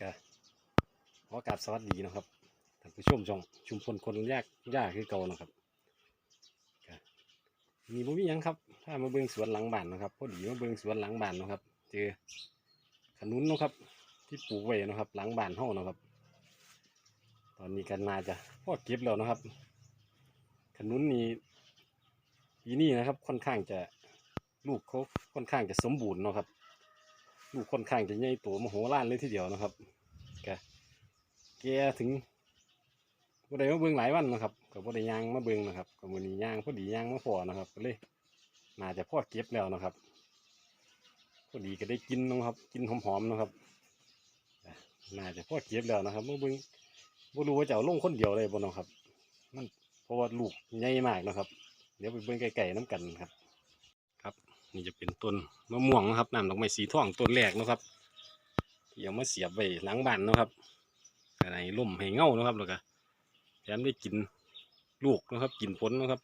ก็ขอกราบสวัสดีนะครับท่านผู้ชมช่องชุมพลคนยากยากคือเก่านะครับก็มีบ่มีหยังครับ ถ้ามาเบิ่งสวนหลังบ้านนะครับพอดีมาเบิ่งสวนหลังบ้านนะครับ เจอขนุนนะครับ ที่ปลูกไว้นะครับ หลังบ้านเฮานะครับ ตอนนี้กันนาจะพอเก็บแล้วนะครับ ขนุนนี่ปีนี้นะครับ ค่อนข้างจะลูกเขาค่อนข้างจะสมบูรณ์เนาะครับ ลูกค่อนข้างจะใหญ่โตมโหฬารเลยทีเดียวนะครับแกแกถึงบ่ได้มาเบิ่งหลายวันนะครับก็บ่ได้ย่างมาเบิ่งนะครับก็มื้อนี้ย่างพอดีย่างมาพอนะครับ ก็เลยน่าจะพอเก็บแล้วนะครับพอดีก็ได้กินนะครับ กินหอมๆนะครับน่าจะพอเก็บแล้วนะครับมาเบิ่งบ่รู้ว่าจะเอาลงคนเดียวเลยบ่เนาะครับ มันเพราะว่าลูกใหญ่มากนะครับ เดี๋ยวไปเบิ่งไกลๆน้กันครับ นี่จะเป็นต้นมะม่วงนะครับน้ำดอกไม้สีทองต้นแรกนะครับที่เอามาเสียบไว้หลังบ้านนะครับอะไรล่มให้เงานะครับแล้วก็แถมได้กินลูกนะครับกินผลนะครับ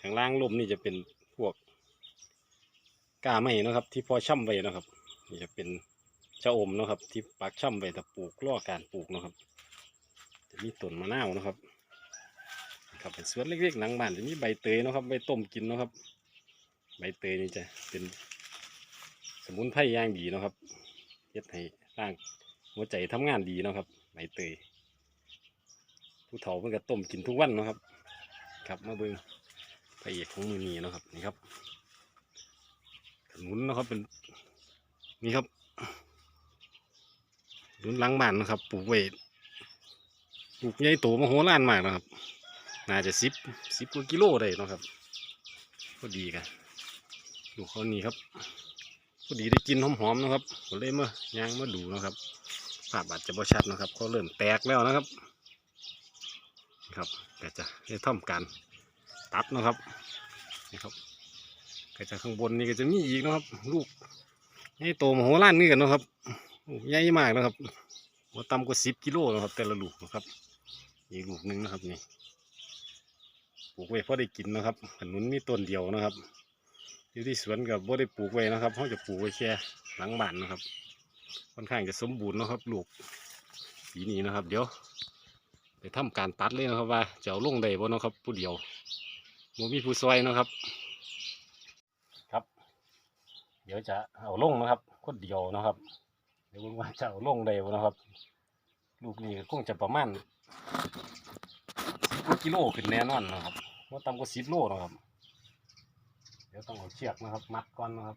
ข้างล่างล่มนี่จะเป็นพวกกาไม้นะครับ ที่พอช่ำไว้นะครับนี่จะเป็นเจ้าอมนะครับ ที่ปักช่ำไว้แต่ปลูกล่อการปลูกนะครับจะมีต้นมะนาวนะครับครับเป็นสวนเล็กๆหลังบ้านจะมีใบเตยนะครับใบต้มกินนะครับ ใบเตยนี่จะเป็นสมุนไพรย่างดีเนาะครับเฮ็ดให้ร่างหัวใจทำงานดีเนาะครับใบเตยผู้เฒ่าเพิ่นก็ต้มกินทุกวันเนาะครับ ครับมาเบิ่งพระเอกของมือนีเนาะครับนี่ครับขนุนนะครับเป็นนี่ครับขนุนหลังบ้านนะครับปลูกไว้ปลูกใหญ่โตมโหฬารมากนะครับ น่าจะสิบสิบกว่ากิโลได้นะครับพอดีกัน ดูเขานี่ครับพอดีได้กินหอมๆนะครับก็เลยมาย่างมาดูนะครับภาพอาจจะบ่ชัดนะครับเขาเริ่มแตกแล้วนะครับ ครับก็จะได้ทำการตัดนะครับนี่ครับก็จะข้างบนนี่ก็จะมีอีกนะครับ ลูกใหญ่โตมโหฬารนี่กันนะครับใหญ่มากนะครับว่าต่ำกว่าสิบกิโลนะครับ แต่ละลูกนะครับอีกลูกหนึ่งนะครับนี่ปลูกไว้พอได้กินนะครับขนุนมีต้นเดียวนะครับ อยู่ที่สวนกับบ่ได้ปลูกไว้นะครับเขาจะปลูกไว้แค่หลังบ้านนะครับ ค่อนข้างจะสมบูรณ์นะครับลูกสีนี้นะครับ เดี๋ยวไปทำการตัดเลยนะครับว่าจะเอาลงได้บ่นะครับ ผู้เดียวบ่มีผู้ซอยนะครับ ครับ เดี๋ยวจะเอาลงนะครับคนเดียวนะครับ เดี๋ยวว่าจะเอาลงได้บ่นะครับ ลูกนี้ก็คงจะประมาณกว่กิโลขึ้นแน่นอนนะครับว่าต่ำกว่าสิบโลนะครับ เดี๋ยวต้องเอาเชือกนะครับ มัดก่อนนะครับ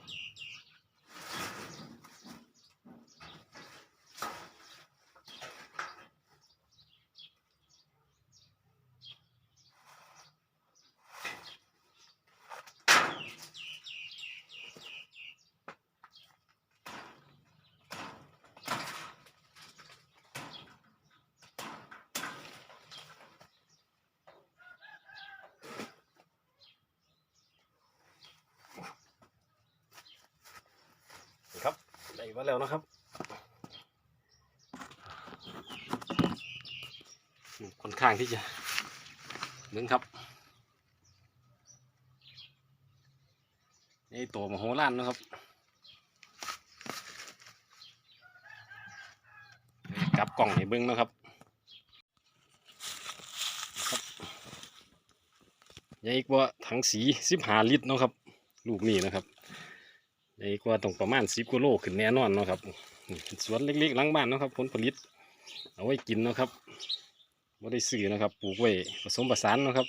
ครับได้มาแล้วนะครับค่อนข้างที่จะเบิ่งครับนี่ตัวมโหฬารนะครับกลับกล่องให้เบิ่งนะครับครับใหญ่กว่าถังสีสิบหาลิตรนะครับ ลูกนี้นะครับ ใหญ่กว่าต้องประมาณสิบกิโลขึ้นแน่นอนเนาะครับสวนเล็กๆหลังบ้านเนาะครับผลผลิต เอาไว้กินเนาะครับไม่ได้ซื้อนะครับปลูกไว้ผสมผสานเนาะครับ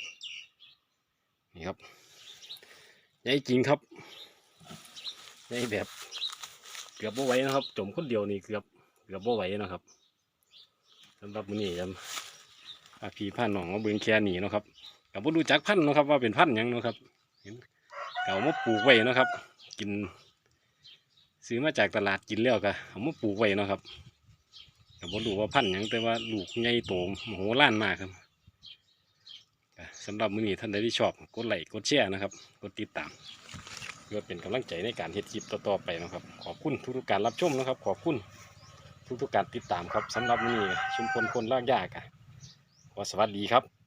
นี่ครับใหญ่จริงครับใหญ่แบบเกือบบ่ไหวนะครับ จมคนเดียวนี่เกือบเกือบบ่ไหวนะครับสำหรับมือนี้จะพาพี่พาน้องมาเบิ่งแค่นี้นะครับกับบ่รู้จักพันนะครับว่าเป็นพันยังนะครับเห็นเก่ามาปลูกไว้นะครับ กิน ซื้อมาจากตลาดกินแล้วก็เอามาปลูกไว้เนาะครับก็บ่รู้ว่าพันธุ์หยังแต่ว่าลูกใหญ่โตมโหฬารมากครับสำหรับมือนี้ท่านใดที่ชอบกดไลค์กดแชร์นะครับกดติดตามเพื่อเป็นกำลังใจในการเฮ็ดคลิปต่อๆไปนะครับ ขอบคุณทุกๆการรับชมนะครับ ขอบคุณทุกๆการติดตามครับสำหรับมือนี้ชุมพลคนลากยากอะขอสวัสดีครับ